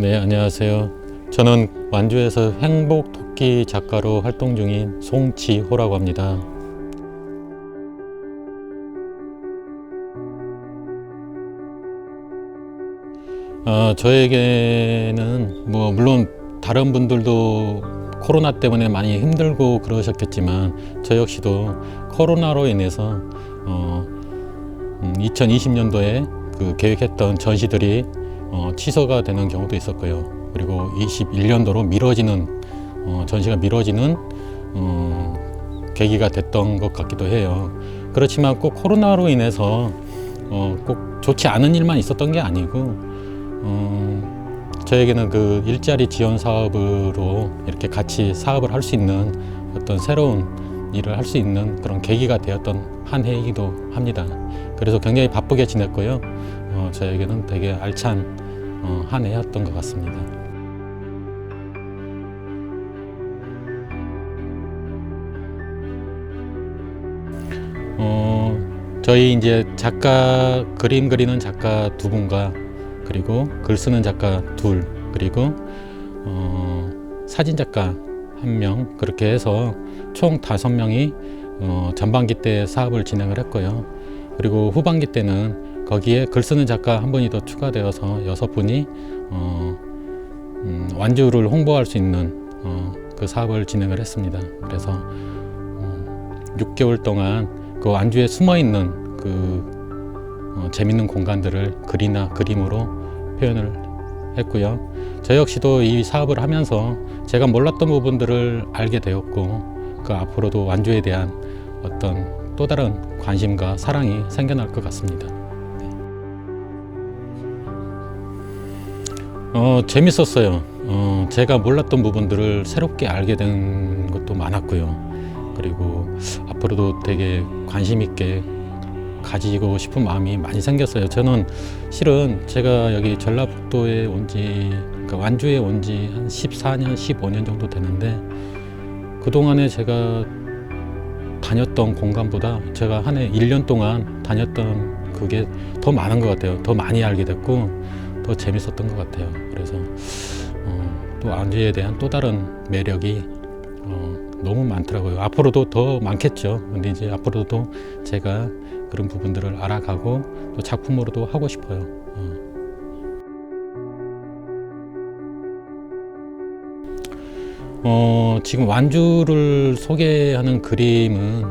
네, 안녕하세요. 저는 완주에서 행복 토끼 작가로 활동 중인 송지호라고 합니다. 어, 저에게는 뭐 물론 다른 분들도 코로나 때문에 많이 힘들고 그러셨겠지만 저 역시도 코로나로 인해서 어, 2020년도에 그 계획했던 전시들이 어, 취소가 되는 경우도 있었고요. 그리고 21년도로 미뤄지는 어, 전시가 미뤄지는 어, 계기가 됐던 것 같기도 해요. 그렇지만 꼭 코로나로 인해서 어, 꼭 좋지 않은 일만 있었던 게 아니고 어, 저에게는 그 일자리 지원 사업으로 이렇게 같이 사업을 할 수 있는 어떤 새로운 일을 할 수 있는 그런 계기가 되었던 한 해이기도 합니다. 그래서 굉장히 바쁘게 지냈고요. 어, 저에게는 되게 알찬 어, 한 해였던 것 같습니다. 어, 저희 이제 작가 그림 그리는 작가 두 분과 그리고 글 쓰는 작가 둘 그리고 어, 사진 작가 한 명 그렇게 해서 총 다섯 명이 어, 전반기 때 사업을 진행을 했고요. 그리고 후반기 때는 거기에 글 쓰는 작가 한 분이 더 추가되어서 여섯 분이 어, 음, 완주를 홍보할 수 있는 어, 그 사업을 진행을 했습니다. 그래서 음, 6개월 동안 그 완주에 숨어 있는 그 어, 재밌는 공간들을 글이나 그림으로 표현을 했고요. 저 역시도 이 사업을 하면서 제가 몰랐던 부분들을 알게 되었고 그 앞으로도 완주에 대한 어떤 또 다른 관심과 사랑이 생겨날 것 같습니다. 어, 재밌었어요. 어, 제가 몰랐던 부분들을 새롭게 알게 된 것도 많았고요. 그리고 앞으로도 되게 관심 있게 가지고 싶은 마음이 많이 생겼어요. 저는 실은 제가 여기 전라북도에 온 지, 그러니까 완주에 온 지 한 14년, 15년 정도 되는데 그동안에 제가 다녔던 공간보다 제가 한 해 1년 동안 다녔던 그게 더 많은 것 같아요. 더 많이 알게 됐고 더 재밌었던 것 같아요. 그래서 어, 또 완주에 대한 또 다른 매력이 어, 너무 많더라고요. 앞으로도 더 많겠죠. 근데 이제 앞으로도 제가 그런 부분들을 알아가고 또 작품으로도 하고 싶어요. 어. 어, 지금 완주를 소개하는 그림은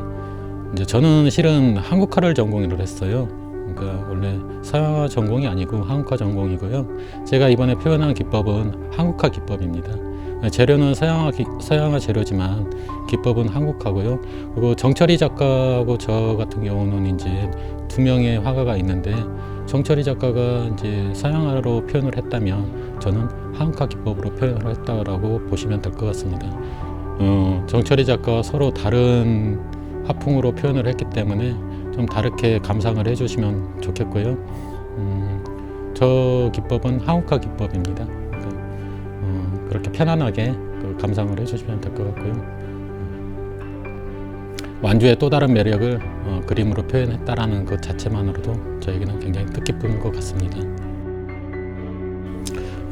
이제 저는 실은 한국화를 전공을 했어요. 그러니까 원래 서양화 전공이 아니고 한국화 전공이고요. 제가 이번에 표현한 기법은 한국화 기법입니다. 재료는 서양화, 기- 서양화 재료지만 기법은 한국화고요. 그리고 정철이 작가하고 저 같은 경우는 이제 두 명의 화가가 있는데 정철이 작가가 이제 서양화로 표현을 했다면 저는 한국화 기법으로 표현을 했다라고 보시면 될 것 같습니다. 어, 정철이 작가와 서로 다른 화풍으로 표현을 했기 때문에 좀 다르게 감상을 해주시면 좋겠고요. 음, 저 기법은 한국화 기법입니다. 그, 어, 그렇게 편안하게 그 감상을 해주시면 될 것 같고요. 음, 완주의 또 다른 매력을 어, 그림으로 표현했다라는 것 자체만으로도 저에게는 굉장히 뜻깊은 것 같습니다.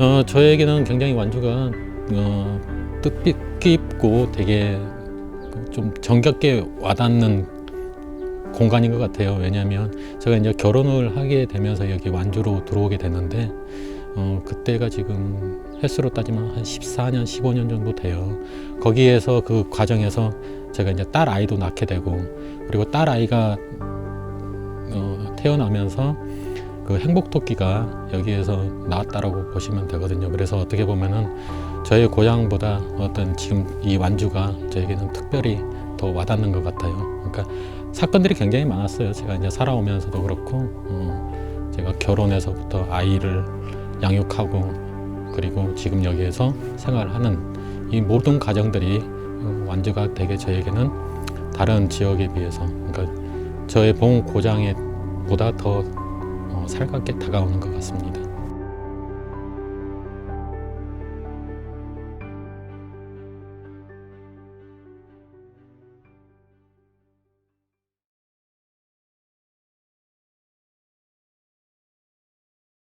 어, 저에게는 굉장히 완주가 어, 뜻깊고 되게 좀 정겹게 와닿는 공간인 것 같아요. 왜냐하면 제가 이제 결혼을 하게 되면서 여기 완주로 들어오게 됐는데 어, 그때가 지금 횟수로 따지면 한 14년, 15년 정도 돼요. 거기에서 그 과정에서 제가 이제 딸 아이도 낳게 되고 그리고 딸 아이가 어, 태어나면서 그 행복 토끼가 여기에서 나왔다라고 보시면 되거든요. 그래서 어떻게 보면은 저의 고향보다 어떤 지금 이 완주가 저에게는 특별히 더 와닿는 것 같아요. 그러니까 사건들이 굉장히 많았어요. 제가 이제 살아오면서도 그렇고, 어, 제가 결혼해서부터 아이를 양육하고, 그리고 지금 여기에서 생활하는 이 모든 과정들이 어, 완주가 되게 저에게는 다른 지역에 비해서, 그러니까 저의 본 고장에 보다 더 어, 살갑게 다가오는 것 같습니다.